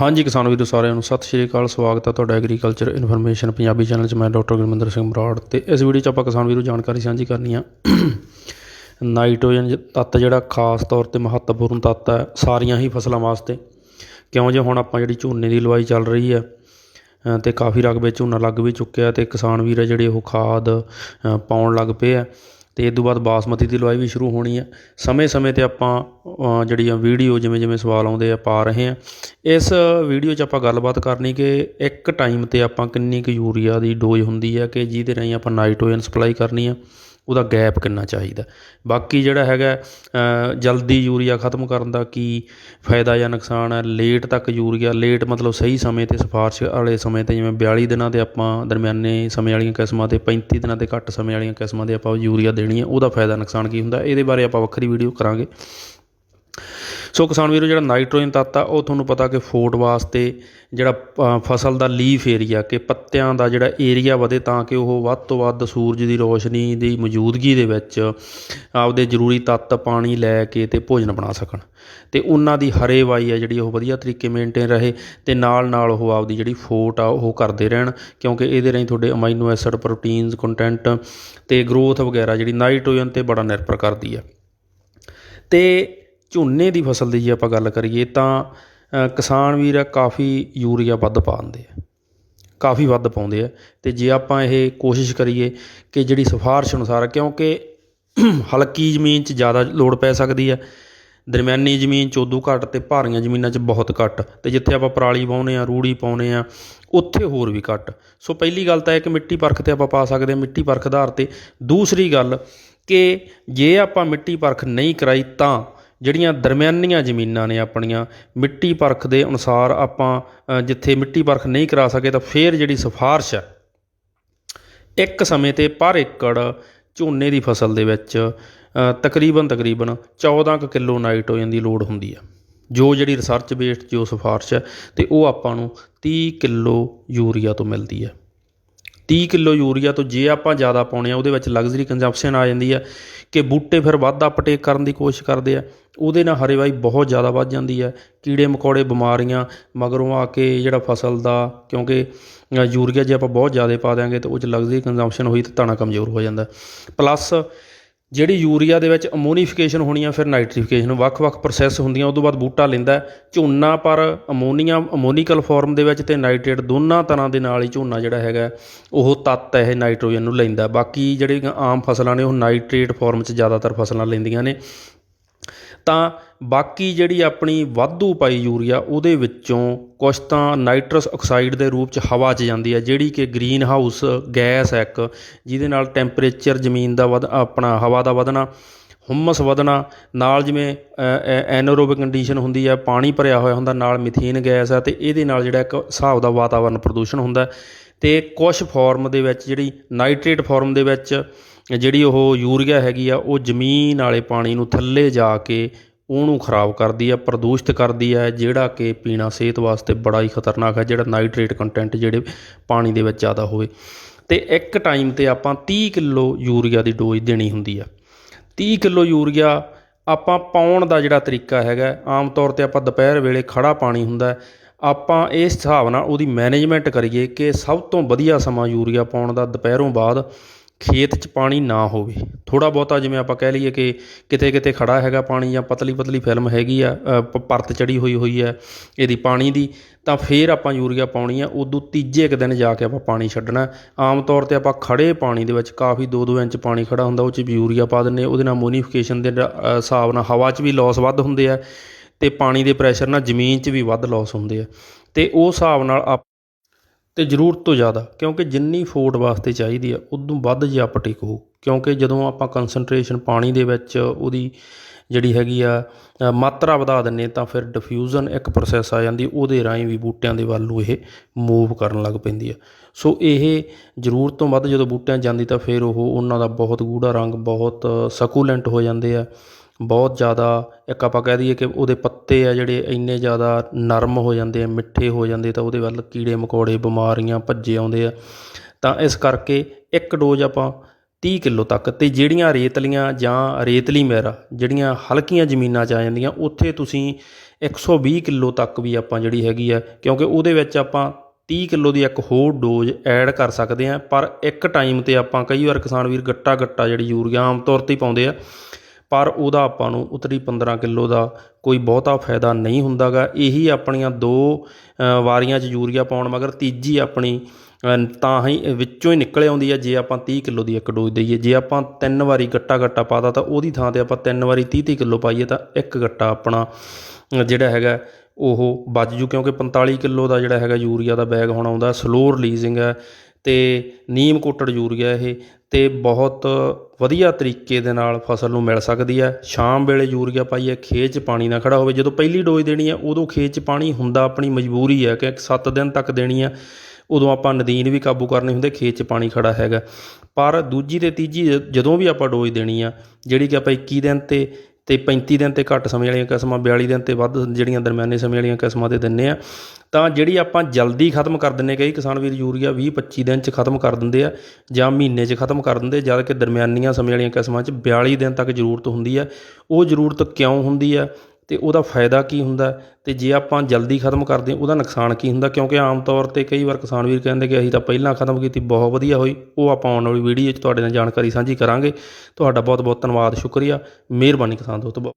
ਹਾਂਜੀ ਕਿਸਾਨ ਵੀਰੋ ਸਾਰਿਆਂ ਨੂੰ ਸਤਿ ਸ਼੍ਰੀ ਅਕਾਲ ਸਵਾਗਤ ਹੈ ਤੁਹਾਡਾ ਐਗਰੀਕਲਚਰ ਇਨਫੋਰਮੇਸ਼ਨ ਪੰਜਾਬੀ ਚੈਨਲ 'ਚ ਮੈਂ ਡਾਕਟਰ ਗੁਰਮਿੰਦਰ ਸਿੰਘ ਬਰਾੜ ਤੇ ਇਸ ਵੀਡੀਓ 'ਚ ਆਪਾਂ ਕਿਸਾਨ ਵੀਰੋ ਜਾਣਕਾਰੀ ਸਾਂਝੀ ਕਰਨੀ ਆ। ਨਾਈਟ੍ਰੋਜਨ ਤੱਤ ਜਿਹੜਾ ਖਾਸ ਤੌਰ ਤੇ ਮਹੱਤਵਪੂਰਨ ਤੱਤ ਹੈ ਸਾਰੀਆਂ ਹੀ ਫਸਲਾਂ ਵਾਸਤੇ। ਕਿਉਂ ਜੇ ਹੁਣ ਆਪਾਂ ਜਿਹੜੀ ਝੋਨੇ ਦੀ ਲਵਾਈ ਚੱਲ ਰਹੀ ਹੈ ਅ, ਤੇ ਕਾਫੀ ਰਕਬੇ ਝੋਨਾ ਲੱਗ ਵੀ ਚੁੱਕਿਆ ਤੇ ਕਿਸਾਨ ਵੀਰ ਆ ਜਿਹੜੇ ਉਹ ਖਾਦ ਪਾਉਣ ਲੱਗ ਪਏ ਆ। ਅਤੇ ਇਹ ਤੋਂ ਬਾਅਦ ਬਾਸਮਤੀ ਦੀ ਲਵਾਈ ਵੀ ਸ਼ੁਰੂ ਹੋਣੀ ਹੈ ਸਮੇਂ-ਸਮੇਂ ਤੇ ਆਪਾਂ ਜਿਹੜੀ ਆ ਵੀਡੀਓ ਜਿਵੇਂ-ਜਿਵੇਂ ਸਵਾਲ ਆਉਂਦੇ ਆ, ਪਾ ਰਹੇ ਆ। ਇਸ ਵੀਡੀਓ 'ਚ ਆਪਾਂ ਗੱਲਬਾਤ ਕਰਨੀ ਕਿ ਇੱਕ ਟਾਈਮ ਤੇ ਆਪਾਂ ਕਿੰਨੀ ਕੁ ਯੂਰੀਆ ਦੀ ਡੋਜ਼ ਹੁੰਦੀ ਹੈ ਕਿ ਜਿਹਦੇ ਰਾਹੀਂ ਆਪਾਂ ਨਾਈਟ੍ਰੋਜਨ ਸਪਲਾਈ ਕਰਨੀ ਆ। ਉਹਦਾ ਗੈਪ ਕਿੰਨਾ ਚਾਹੀਦਾ। ਬਾਕੀ ਜਿਹੜਾ ਹੈਗਾ ਜਲਦੀ ਯੂਰੀਆ ਖਤਮ ਕਰਨ ਦਾ ਕੀ ਫਾਇਦਾ ਜਾਂ ਨੁਕਸਾਨ ਹੈ? ਲੇਟ ਤੱਕ ਯੂਰੀਆ ਲੇਟ ਮਤਲਬ ਸਹੀ ਸਮੇਂ ਤੇ, ਸਿਫਾਰਿਸ਼ ਵਾਲੇ ਸਮੇਂ ਤੇ, ਜਿਵੇਂ 42 ਦਿਨਾਂ 'ਤੇ ਆਪਾਂ ਦਰਮਿਆਨੇ ਸਮੇਂ ਵਾਲੀਆਂ ਕਿਸਮਾਂ ਤੇ 35 ਦਿਨਾਂ ਦੇ ਘੱਟ ਸਮੇਂ ਵਾਲੀਆਂ ਕਿਸਮਾਂ 'ਤੇ ਆਪਾਂ ਯੂਰੀਆ ਦੇਣੀ ਹੈ, ਉਹਦਾ ਫਾਇਦਾ ਨੁਕਸਾਨ ਕੀ ਹੁੰਦਾ? ਇਹਦੇ ਬਾਰੇ ਆਪਾਂ ਵੱਖਰੀ ਵੀਡੀਓ ਕਰਾਂਗੇ। ਸੋ ਕਿਸਾਨ ਵੀਰੋ, ਜਿਹੜਾ ਨਾਈਟ੍ਰੋਜਨ ਤੱਤ ਆ, ਉਹ ਤੁਹਾਨੂੰ ਪਤਾ ਕਿ ਫੋਟ ਵਾਸਤੇ ਜਿਹੜਾ ਫਸਲ ਦਾ ਲੀਫ ਏਰੀਆ ਕਿ ਪੱਤਿਆਂ ਦਾ ਜਿਹੜਾ ਏਰੀਆ ਵਧੇ ਤਾਂ ਕਿ ਉਹ ਵੱਧ ਤੋਂ ਵੱਧ ਸੂਰਜ ਦੀ ਰੋਸ਼ਨੀ ਦੀ ਮੌਜੂਦਗੀ ਦੇ ਵਿੱਚ ਆਪਦੇ ਜ਼ਰੂਰੀ ਤੱਤ ਪਾਣੀ ਲੈ ਕੇ ਤੇ ਭੋਜਨ ਬਣਾ ਸਕਣ। ਤੇ ਉਹਨਾਂ ਦੀ ਹਰੇ ਵਾਈ ਆ ਜਿਹੜੀ ਉਹ ਵਧੀਆ ਤਰੀਕੇ ਮੇਨਟੇਨ ਰਹੇ ਤੇ ਨਾਲ ਨਾਲ ਉਹ ਆਪਦੀ ਜਿਹੜੀ ਫੋਟ ਆ, ਉਹ ਕਰਦੇ ਰਹਿਣ ਕਿਉਂਕਿ ਇਹਦੇ ਰਾਹੀਂ ਤੁਹਾਡੇ ਅਮਾਈਨੋ ਐਸਿਡ, ਪ੍ਰੋਟੀਨਸ, ਕੰਟੈਂਟ ਤੇ ਗਰੋਥ ਵਗੈਰਾ ਜਿਹੜੀ ਨਾਈਟ੍ਰੋਜਨ ਤੇ ਬੜਾ ਨਿਰਭਰ ਕਰਦੀ ਆ। ਤੇ ਝੋਨੇ ਦੀ ਫਸਲ ਦੀ ਜੇ ਆਪਾਂ ਗੱਲ ਕਰੀਏ ਤਾਂ ਕਿਸਾਨ ਵੀਰ ਆ ਕਾਫੀ ਯੂਰੀਆ ਵੱਧ ਪਾਉਂਦੇ ਆ। ਕਾਫੀ ਵੱਧ ਪਾਉਂਦੇ ਆ। ਤੇ ਜੇ ਆਪਾਂ ਇਹ ਕੋਸ਼ਿਸ਼ ਕਰੀਏ ਕਿ ਜਿਹੜੀ ਸਿਫਾਰਿਸ਼ ਅਨੁਸਾਰ, ਕਿਉਂਕਿ ਹਲਕੀ ਜ਼ਮੀਨ 'ਚ ਜ਼ਿਆਦਾ ਲੋੜ ਪੈ ਸਕਦੀ ਆ, ਦਰਮਿਆਨੀ ਜ਼ਮੀਨ 'ਚ ਉਦੋਂ ਘੱਟ ਤੇ ਭਾਰੀਆਂ ਜ਼ਮੀਨਾਂ 'ਚ ਬਹੁਤ ਘੱਟ। ਤੇ ਜਿੱਥੇ ਆਪਾਂ ਪਰਾਲੀ ਪਾਉਨੇ ਆ, ਰੂੜੀ ਪਾਉਨੇ ਆ, ਉੱਥੇ ਹੋਰ ਵੀ ਘੱਟ। ਸੋ ਪਹਿਲੀ ਗੱਲ ਤਾਂ ਇਹ ਕਿ ਮਿੱਟੀ ਪਰਖ ਤੇ ਆਪਾਂ ਪਾ ਸਕਦੇ ਹਾਂ ਮਿੱਟੀ ਪਰਖ ਆਧਾਰ ਤੇ। ਦੂਸਰੀ ਗੱਲ ਕਿ ਜੇ ਆਪਾਂ ਮਿੱਟੀ ਪਰਖ ਨਹੀਂ ਕਰਾਈ ਤਾਂ ਜਿਹੜੀਆਂ ਦਰਮਿਆਨੀਆਂ ਜ਼ਮੀਨਾਂ ਨੇ ਆਪਣੀਆਂ, ਮਿੱਟੀ ਪਰਖ ਦੇ ਅਨੁਸਾਰ ਆਪਾਂ ਜਿੱਥੇ ਮਿੱਟੀ ਪਰਖ ਨਹੀਂ ਕਰਾ ਸਕੇ ਤਾਂ ਫਿਰ ਜਿਹੜੀ ਸਿਫਾਰਿਸ਼ ਹੈ, ਇੱਕ ਸਮੇਂ ਤੇ ਪਰ ਏਕੜ ਝੋਨੇ ਦੀ ਫਸਲ ਦੇ ਵਿੱਚ ਤਕਰੀਬਨ ਤਕਰੀਬਨ 14 ਕੁ ਕਿਲੋ ਨਾਈਟ੍ਰੋਜਨ ਦੀ ਲੋੜ ਹੁੰਦੀ ਹੈ। ਜੋ ਜਿਹੜੀ ਰਿਸਰਚ ਬੇਸਡ ਜੋ ਸਿਫਾਰਿਸ਼ ਹੈ ਤੇ ਉਹ ਆਪਾਂ ਨੂੰ 30 ਕਿਲੋ ਯੂਰੀਆ ਤੋਂ ਮਿਲਦੀ ਹੈ। 30 ਕਿਲੋ ਯੂਰੀਆ ਤੋਂ ਜੇ ਆਪਾਂ ਜ਼ਿਆਦਾ ਪਾਉਣੇ ਆ, ਉਹਦੇ ਵਿੱਚ ਲਗਜ਼ਰੀ ਕੰਜ਼ੰਪਸ਼ਨ ਆ ਜਾਂਦੀ ਹੈ ਕਿ ਬੂਟੇ ਫਿਰ ਵੱਧ ਅਪਟੇਕ ਕਰਨ ਦੀ ਕੋਸ਼ਿਸ਼ ਕਰਦੇ ਆ, ਉਹਦੇ ਨਾਲ ਹਰੇਵਾਈ ਬਹੁਤ ਜ਼ਿਆਦਾ ਵੱਧ ਜਾਂਦੀ ਹੈ ਕੀੜੇ ਮਕੌੜੇ, ਬਿਮਾਰੀਆਂ ਮਗਰੋਂ ਆ ਕੇ ਜਿਹੜਾ ਫਸਲ ਦਾ, ਕਿਉਂਕਿ ਯੂਰੀਆ ਜੇ ਆਪਾਂ ਬਹੁਤ ਜ਼ਿਆਦਾ ਪਾ ਦਿਆਂਗੇ ਤਾਂ ਉਹ 'ਚ ਲਗਜ਼ਰੀ ਕੰਜ਼ੰਪਸ਼ਨ ਹੋਈ ਤਾਂ ਤਣਾ ਕਮਜ਼ੋਰ ਹੋ ਜਾਂਦਾ। ਪਲੱਸ ਜਿਹੜੀ ਯੂਰੀਆ ਦੇ ਵਿੱਚ ਅਮੋਨੀਫਿਕੇਸ਼ਨ ਹੋਣੀ ਆ, ਫਿਰ ਨਾਈਟ੍ਰੀਫਿਕੇਸ਼ਨ, ਵੱਖ-ਵੱਖ ਪ੍ਰੋਸੈਸ ਹੁੰਦੀਆਂ ਉਸ ਤੋਂ ਬਾਅਦ ਬੂਟਾ ਲੈਂਦਾ ਝੋਨਾ ਪਰ ਅਮੋਨੀਆ, ਅਮੋਨੀਕਲ ਫਾਰਮ ਦੇ ਵਿੱਚ ਤੇ ਨਾਈਟ੍ਰੇਟ ਦੋਨਾਂ ਤਰ੍ਹਾਂ ਦੇ ਨਾਲ ਹੀ ਝੋਨਾ ਜਿਹੜਾ ਹੈਗਾ, ਉਹ ਤੱਤ ਇਹ ਨਾਈਟ੍ਰੋਜਨ ਨੂੰ ਲੈਂਦਾ ਬਾਕੀ ਜਿਹੜੀਆਂ ਆਮ ਫਸਲਾਂ ਨੇ, ਉਹ ਨਾਈਟ੍ਰੇਟ ਫਾਰਮ 'ਚ ਜ਼ਿਆਦਾਤਰ ਫਸਲਾਂ ਲੈਂਦੀਆਂ ਨੇ। ਤਾਂ ਬਾਕੀ ਜਿਹੜੀ ਆਪਣੀ ਵਾਧੂ ਪਾਈ ਯੂਰੀਆ ਉਹਦੇ ਵਿੱਚੋਂ ਕੁਝ ਤਾਂ ਨਾਈਟਰਸ ਆਕਸਾਈਡ ਦੇ ਰੂਪ 'ਚ ਹਵਾ 'ਚ ਜਾਂਦੀ ਹੈ ਜਿਹੜੀ ਕਿ ਗ੍ਰੀਨ ਹਾਊਸ ਗੈਸ ਹੈ ਇੱਕ, ਜਿਹਦੇ ਨਾਲ ਟੈਂਪਰੇਚਰ ਜ਼ਮੀਨ ਦਾ ਵਧ, ਆਪਣਾ ਹਵਾ ਦਾ ਵਧਣਾ, ਹੁਮਸ ਵਧਣਾ, ਨਾਲ ਜਿਵੇਂ ਐਨੋਰੋਬਿਕ ਕੰਡੀਸ਼ਨ ਹੁੰਦੀ ਹੈ ਪਾਣੀ ਭਰਿਆ ਹੋਇਆ ਹੁੰਦਾ, ਨਾਲ ਮਿਥੇਨ ਗੈਸ ਹੈ ਤੇ ਇਹਦੇ ਨਾਲ ਜਿਹੜਾ ਇੱਕ ਹਿਸਾਬ ਦਾ ਵਾਤਾਵਰਣ ਪ੍ਰਦੂਸ਼ਣ ਹੁੰਦਾ। ਹੈ ਤੇ ਕੁਝ ਫਾਰਮ ਦੇ ਵਿੱਚ ਜਿਹੜੀ ਨਾਈਟ੍ਰੇਟ ਫਾਰਮ ਦੇ ਵਿੱਚ ਜਿਹੜੀ ਉਹ ਯੂਰੀਆ ਹੈਗੀ ਆ, ਉਹ ਜ਼ਮੀਨ ਵਾਲੇ ਪਾਣੀ ਨੂੰ ਥੱਲੇ ਜਾ ਕੇ ਉਹਨੂੰ ਖਰਾਬ ਕਰਦੀ ਆ, ਪ੍ਰਦੂਸ਼ਿਤ ਕਰਦੀ ਆ, ਜਿਹੜਾ ਕਿ ਪੀਣਾ ਸਿਹਤ ਵਾਸਤੇ ਬੜਾ ਹੀ ਖਤਰਨਾਕ ਹੈ ਜਿਹੜਾ ਨਾਈਟ੍ਰੇਟ ਕੰਟੈਂਟ ਜਿਹੜੇ ਪਾਣੀ ਦੇ ਵਿੱਚ ਜ਼ਿਆਦਾ ਹੋਵੇ। ਅਤੇ ਇੱਕ ਟਾਈਮ ਤੇ ਆਪਾਂ ਤੀਹ ਕਿਲੋ ਯੂਰੀਆ ਦੀ ਡੋਜ਼ ਦੇਣੀ ਹੁੰਦੀ ਆ। ਤੀਹ ਕਿਲੋ ਯੂਰੀਆ ਆਪਾਂ ਪਾਉਣ ਦਾ ਜਿਹੜਾ ਤਰੀਕਾ ਹੈਗਾ, ਆਮ ਤੌਰ ਤੇ ਆਪਾਂ ਦੁਪਹਿਰ ਵੇਲੇ ਖੜਾ ਪਾਣੀ ਹੁੰਦਾ, ਆਪਾਂ ਇਸ ਹਿਸਾਬ ਨਾਲ ਉਹਦੀ ਮੈਨੇਜਮੈਂਟ ਕਰੀਏ ਕਿ ਸਭ ਤੋਂ ਵਧੀਆ ਸਮਾਂ ਯੂਰੀਆ ਪਾਉਣ ਦਾ ਦੁਪਹਿਰੋਂ ਬਾਅਦ ਖੇਤ 'ਚ ਪਾਣੀ ਨਾ ਹੋਵੇ। ਥੋੜ੍ਹਾ ਬਹੁਤਾ ਜਿਵੇਂ ਆਪਾਂ ਕਹਿ ਲਈਏ ਕਿ ਕਿਤੇ ਕਿਤੇ ਖੜ੍ਹਾ ਹੈਗਾ ਪਾਣੀ ਜਾਂ ਪਤਲੀ ਪਤਲੀ ਫਿਲਮ ਹੈਗੀ ਆ ਪ- ਪਰਤ ਚੜੀ ਹੋਈ ਹੋਈ ਹੈ ਇਹਦੀ ਪਾਣੀ ਦੀ, ਤਾਂ ਫਿਰ ਆਪਾਂ ਯੂਰੀਆ ਪਾਉਣੀ ਆ, ਉਦੋਂ ਤੀਜੇ ਇੱਕ ਦਿਨ ਜਾ ਕੇ ਆਪਾਂ ਪਾਣੀ ਛੱਡਣਾ। ਆਮ ਤੌਰ ਤੇ ਆਪਾਂ ਖੜੇ ਪਾਣੀ ਦੇ ਵਿੱਚ ਕਾਫੀ 2-2 ਇੰਚ ਪਾਣੀ ਖੜਾ ਹੁੰਦਾ, ਉਹ 'ਚ ਵੀ ਯੂਰੀਆ ਪਾ ਦਿੰਦੇ ਉਹਦੇ ਨਾਲ ਮੋਨੀਫਿਕੇਸ਼ਨ ਦੇ ਨ- ਹਿਸਾਬ ਨਾਲ ਹਵਾ 'ਚ ਵੀ ਲਾਸ ਵੱਧ ਹੁੰਦੇ ਆ ਤੇ ਪਾਣੀ ਦੇ ਪ੍ਰੈਸ਼ਰ ਨਾਲ ਜ਼ਮੀਨ 'ਚ ਵੀ ਵੱਧ ਲਾਸ ਹੁੰਦੇ ਆ। ਤੇ ਉਹ ਹਿਸਾਬ ਨਾਲ ਅਤੇ ਜ਼ਰੂਰਤ ਤੋਂ ਜ਼ਿਆਦਾ, ਕਿਉਂਕਿ ਜਿੰਨੀ ਫੋਟ ਵਾਸਤੇ ਚਾਹੀਦੀ ਆ, ਉਦੋਂ ਵੱਧ ਜੇ ਅਪਟੇਕ ਹੋਊ। ਕਿਉਂਕਿ ਜਦੋਂ ਆਪਾਂ ਕਨਸੈਂਟਰੇਸ਼ਨ ਪਾਣੀ ਦੇ ਵਿੱਚ ਉਹਦੀ ਜਿਹੜੀ ਹੈਗੀ ਆ ਮਾਤਰਾ ਵਧਾ ਦਿੰਦੇ ਤਾਂ ਫਿਰ ਡਿਫਿਊਜ਼ਨ ਇੱਕ ਪ੍ਰੋਸੈਸ ਆ ਜਾਂਦੀ, ਉਹਦੇ ਰਾਹੀਂ ਵੀ ਬੂਟਿਆਂ ਦੇ ਵੱਲ ਨੂੰ ਇਹ ਮੂਵ ਕਰਨ ਲੱਗ ਪੈਂਦੀ ਆ। ਸੋ ਇਹ ਜ਼ਰੂਰਤ ਤੋਂ ਵੱਧ ਜਦੋਂ ਬੂਟਿਆਂ ਜਾਂਦੀ, ਤਾਂ ਫਿਰ ਉਹ ਉਹਨਾਂ ਦਾ ਬਹੁਤ ਗੂੜਾ ਰੰਗ ਬਹੁਤ ਸਕੂਲੈਂਟ ਹੋ ਜਾਂਦੇ ਆ। ਬਹੁਤ ਜ਼ਿਆਦਾ, ਇੱਕ ਆਪਾਂ ਕਹਿ ਦਈਏ ਕਿ ਉਹਦੇ ਪੱਤੇ ਆ ਜਿਹੜੇ ਇੰਨੇ ਜ਼ਿਆਦਾ ਨਰਮ ਹੋ ਜਾਂਦੇ ਆ, ਮਿੱਠੇ ਹੋ ਜਾਂਦੇ ਤਾਂ ਉਹਦੇ ਵੱਲ ਕੀੜੇ ਮਕੌੜੇ, ਬਿਮਾਰੀਆਂ ਭੱਜੇ ਆਉਂਦੇ ਆ। ਤਾਂ ਇਸ ਕਰਕੇ ਇੱਕ ਡੋਜ਼ ਆਪਾਂ 30 ਕਿਲੋ ਤੱਕ ਤੇ ਜਿਹੜੀਆਂ ਰੇਤਲੀਆਂ ਜਾਂ ਰੇਤਲੀ ਮੈਰਾ, ਜਿਹੜੀਆਂ ਹਲਕੀਆਂ ਜ਼ਮੀਨਾਂ 'ਚ ਆ ਜਾਂਦੀਆਂ, ਉੱਥੇ ਤੁਸੀਂ 120 ਕਿਲੋ ਤੱਕ ਵੀ ਆਪਾਂ ਜਿਹੜੀ ਹੈਗੀ ਆ, ਕਿਉਂਕਿ ਉਹਦੇ ਵਿੱਚ ਆਪਾਂ 30 ਕਿਲੋ ਦੀ ਇੱਕ ਹੋਰ ਡੋਜ਼ ਐਡ ਕਰ ਸਕਦੇ ਆ, ਪਰ ਇੱਕ ਟਾਈਮ ਤੇ ਆਪਾਂ ਕਈ ਵਾਰ ਕਿਸਾਨ ਵੀਰ ਗੱਟਾ ਗੱਟਾ ਜਿਹੜੀ ਯੂਰੀਆ ਆਮ ਤੌਰ ਤੇ ਹੀ ਪਾਉਂਦੇ ਆ ਪਰ ਉਹਦਾ ਆਪਾਂ ਨੂੰ ਉੱਤਰੀ 15 ਕਿਲੋ ਦਾ ਕੋਈ ਬਹੁਤਾ ਫਾਇਦਾ ਨਹੀਂ ਹੁੰਦਾ ਗਾ ਇਹੀ ਆਪਣੀਆਂ ਦੋ ਵਾਰੀਆਂ 'ਚ ਯੂਰੀਆ ਪਾਉਣ, ਮਗਰ ਤੀਜੀ ਆਪਣੀ ਤਾਂ ਹੀ ਵਿੱਚੋਂ ਹੀ ਨਿਕਲ ਆਉਂਦੀ ਹੈ ਜੇ ਆਪਾਂ 30 ਕਿਲੋ ਦੀ ਇੱਕ ਡੋਜ਼ ਦਈਏ, ਜੇ ਆਪਾਂ ਤਿੰਨ ਵਾਰੀ ਗੱਟਾ ਗੱਟਾ ਪਾਤਾ ਤਾਂ ਉਹਦੀ ਥਾਂ ਤੇ ਆਪਾਂ ਤਿੰਨ ਵਾਰੀ 30 30 ਕਿਲੋ ਪਾਈਏ ਤਾਂ ਇੱਕ ਗੱਟਾ ਆਪਣਾ ਜਿਹੜਾ ਹੈਗਾ ਉਹ ਬਚ ਜੂ। ਕਿਉਂਕਿ 45 ਕਿਲੋ ਦਾ ਜਿਹੜਾ ਹੈਗਾ ਯੂਰੀਆ ਦਾ ਬੈਗ ਹੁਣ ਆਉਂਦਾ ਸਲੋ ਰਿਲੀਜ਼ਿੰਗ ਹੈ ਤੇ ਨੀਮ ਕੋਟਡ ਯੂਰੀਆ ਇਹ। ਤੇ ਬਹੁਤ ਵਧੀਆ ਤਰੀਕੇ ਦੇ ਨਾਲ ਫਸਲ ਨੂੰ ਮਿਲ ਸਕਦੀ ਹੈ। ਸ਼ਾਮ ਵੇਲੇ ਯੂਰੀਆ ਪਾਈਏ, ਖੇਤ 'ਚ ਪਾਣੀ ਨਾ ਖੜ੍ਹਾ ਹੋਵੇ। ਜਦੋਂ ਪਹਿਲੀ ਡੋਜ਼ ਦੇਣੀ ਹੈ, ਉਦੋਂ ਖੇਤ 'ਚ ਪਾਣੀ ਹੁੰਦਾ, ਆਪਣੀ ਮਜਬੂਰੀ ਹੈ ਕਿ ਸੱਤ ਦਿਨ ਤੱਕ ਦੇਣੀ ਆ ਉਦੋਂ ਆਪਾਂ ਨਦੀਨ ਵੀ ਕਾਬੂ ਕਰਨੇ ਹੁੰਦੇ, ਖੇਤ 'ਚ ਪਾਣੀ ਖੜਾ ਹੈਗਾ। ਪਰ ਦੂਜੀ ਤੇ ਤੀਜੀ, ਜਦੋਂ ਵੀ ਆਪਾਂ ਡੋਜ਼ ਦੇਣੀ ਆ, ਜਿਹੜੀ ਕਿ ਆਪਾਂ 21 ਦਿਨ ਤੇ ਅਤੇ ਪੈਂਤੀ ਦਿਨ ਤੇ ਘੱਟ ਸਮੇਂ ਵਾਲੀਆਂ ਕਿਸਮਾਂ 42 ਦਿਨ ਤੇ ਵੱਧ ਜਿਹੜੀਆਂ ਦਰਮਿਆਨੇ ਸਮੇਂ ਵਾਲੀਆਂ ਕਿਸਮਾਂ ਤੇ ਦਿੰਦੇ ਹਾਂ ਤਾਂ ਜਿਹੜੀ ਆਪਾਂ ਜਲਦੀ ਖਤਮ ਕਰ ਦਿੰਨੇ ਕਈ ਕਿਸਾਨ ਵੀਰ ਯੂਰੀਆ ਵੀਹ ਪੱਚੀ ਦਿਨ ਚ ਖਤਮ ਕਰ ਦਿੰਦੇ ਆ ਜਾਂ ਮਹੀਨੇ ਚ ਖਤਮ ਕਰ ਦਿੰਦੇ, ਜਦ ਕਿ ਦਰਮਿਆਨੀਆਂ ਸਮੇਂ ਵਾਲੀਆਂ ਕਿਸਮਾਂ ਚ 42 ਦਿਨ ਤੱਕ ਜ਼ਰੂਰਤ ਹੁੰਦੀ ਹੈ ਉਹ ਜ਼ਰੂਰਤ ਕਿਉਂ ਹੁੰਦੀ ਹੈ ਅਤੇ ਉਹਦਾ ਫਾਇਦਾ ਕੀ ਹੁੰਦਾ? ਅਤੇ ਜੇ ਆਪਾਂ ਜਲਦੀ ਖਤਮ ਕਰਦੇ, ਉਹਦਾ ਨੁਕਸਾਨ ਕੀ ਹੁੰਦਾ? ਕਿਉਂਕਿ ਆਮ ਤੌਰ ਤੇ ਕਈ ਵਾਰ ਕਿਸਾਨ ਵੀਰ ਕਹਿੰਦੇ ਕਿ ਅਸੀਂ ਤਾਂ ਪਹਿਲਾਂ ਖਤਮ ਕੀਤੀ, ਬਹੁਤ ਵਧੀਆ ਹੋਈ। ਉਹ ਆਪਾਂ ਆਉਣ ਵਾਲੀ ਵੀਡੀਓ 'ਚ ਤੁਹਾਡੇ ਨਾਲ ਜਾਣਕਾਰੀ ਸਾਂਝੀ ਕਰਾਂਗੇ। ਤੁਹਾਡਾ ਬਹੁਤ ਬਹੁਤ ਧੰਨਵਾਦ, ਸ਼ੁਕਰੀਆ। ਮਿਹਰਬਾਨੀ ਕਿਸਾਨ ਦੋਸਤੋ